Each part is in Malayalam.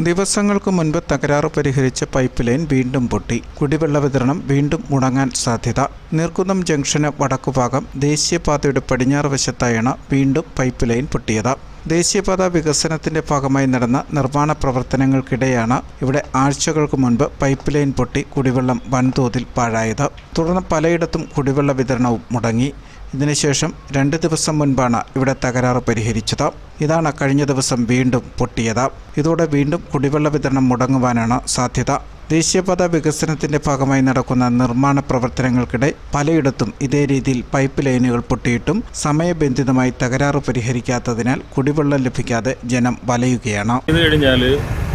ദിവസങ്ങൾക്ക് മുൻപ് തകരാറ് പരിഹരിച്ച പൈപ്പ് ലൈൻ വീണ്ടും പൊട്ടി. കുടിവെള്ള വിതരണം വീണ്ടും മുടങ്ങാൻ സാധ്യത. നീർക്കുന്നം ജംഗ്ഷന് വടക്കുഭാഗം ദേശീയപാതയുടെ പടിഞ്ഞാറ് വശത്തായാണ് വീണ്ടും പൈപ്പ് ലൈൻ പൊട്ടിയത്. ദേശീയപാത വികസനത്തിന്റെ ഭാഗമായി നടന്ന നിർമ്മാണ പ്രവർത്തനങ്ങൾക്കിടെയാണ് ഇവിടെ ആഴ്ചകൾക്ക് മുൻപ് പൈപ്പ് ലൈൻ പൊട്ടി കുടിവെള്ളം വൻതോതിൽ പാഴായത്. തുടർന്ന് പലയിടത്തും കുടിവെള്ള വിതരണവും മുടങ്ങി. ഇതിനുശേഷം രണ്ട് ദിവസം മുൻപാണ് ഇവിടെ തകരാറ് പരിഹരിച്ചത്. ഇതാണ് കഴിഞ്ഞ ദിവസം വീണ്ടും പൊട്ടിയത്. ഇതോടെ വീണ്ടും കുടിവെള്ള വിതരണം മുടങ്ങുവാനാണ് സാധ്യത. ദേശീയപാത വികസനത്തിന്റെ ഭാഗമായി നടക്കുന്ന നിർമ്മാണ പ്രവർത്തനങ്ങൾക്കിടെ പലയിടത്തും ഇതേ രീതിയിൽ പൈപ്പ് ലൈനുകൾ പൊട്ടിയിട്ടും സമയബന്ധിതമായി തകരാറ് പരിഹരിക്കാത്തതിനാൽ കുടിവെള്ളം ലഭിക്കാതെ ജനം വലയുകയാണ്. ഇത് കഴിഞ്ഞാൽ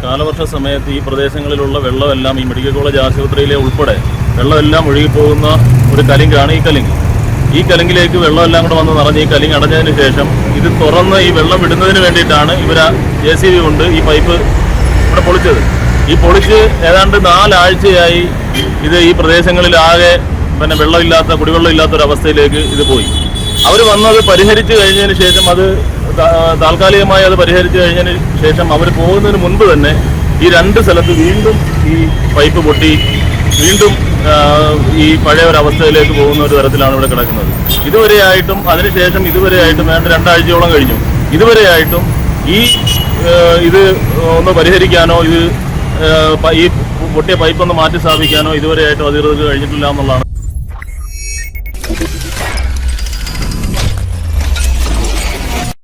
കാലവർഷ സമയത്ത് ഈ പ്രദേശങ്ങളിലുള്ള വെള്ളമെല്ലാം ഈ മെഡിക്കൽ കോളേജ് ആശുപത്രിയിലെ ഉൾപ്പെടെ വെള്ളമെല്ലാം ഒഴുകിപ്പോകുന്ന ഒരു കലിങ്കാണ് ഈ കലിങ്ക് ഈ കലിങ്കിലേക്ക് വെള്ളമെല്ലാം കൂടെ വന്ന് നിറഞ്ഞ് ഈ കലിങ് അടഞ്ഞതിന് ശേഷം ഇത് തുറന്ന് ഈ വെള്ളം വിടുന്നതിന് വേണ്ടിയിട്ടാണ് ഇവർ ജെ സി ബി കൊണ്ട് ഈ പൈപ്പ് ഇവിടെ പൊളിച്ചത്. ഈ പൊളിച്ച് ഏതാണ്ട് നാലാഴ്ചയായി ഇത് ഈ പ്രദേശങ്ങളിൽ ആകെ പിന്നെ വെള്ളമില്ലാത്ത കുടിവെള്ളം ഇല്ലാത്ത ഒരു അവസ്ഥയിലേക്ക് ഇത് പോയി. അവർ വന്നത് പരിഹരിച്ചു കഴിഞ്ഞതിന് ശേഷം അത് താൽക്കാലികമായി അത് പരിഹരിച്ചു കഴിഞ്ഞതിന് ശേഷം അവർ പോകുന്നതിന് മുൻപ് തന്നെ ഈ രണ്ട് സ്ഥലത്ത് വീണ്ടും ഈ പൈപ്പ് പൊട്ടി വീണ്ടും ഈ പഴയ ഒരു അവസ്ഥയിലേക്ക് പോകുന്ന ഒരു തരത്തിലാണ് ഇവിടെ കിടക്കുന്നത്. ഇതുവരെയായിട്ടും അതിനുശേഷം ഇതുവരെയായിട്ടും വേണ്ട രണ്ടാഴ്ചയോളം കഴിഞ്ഞു. ഇതുവരെയായിട്ടും ഈ ഇത് ഒന്ന് പരിഹരിക്കാനോ ഇത് ഈ പൊട്ടിയ പൈപ്പ് ഒന്ന് മാറ്റി സ്ഥാപിക്കാനോ ഇതുവരെയായിട്ടും അധികൃതർക്ക് കഴിഞ്ഞിട്ടില്ല എന്നുള്ളതാണ്.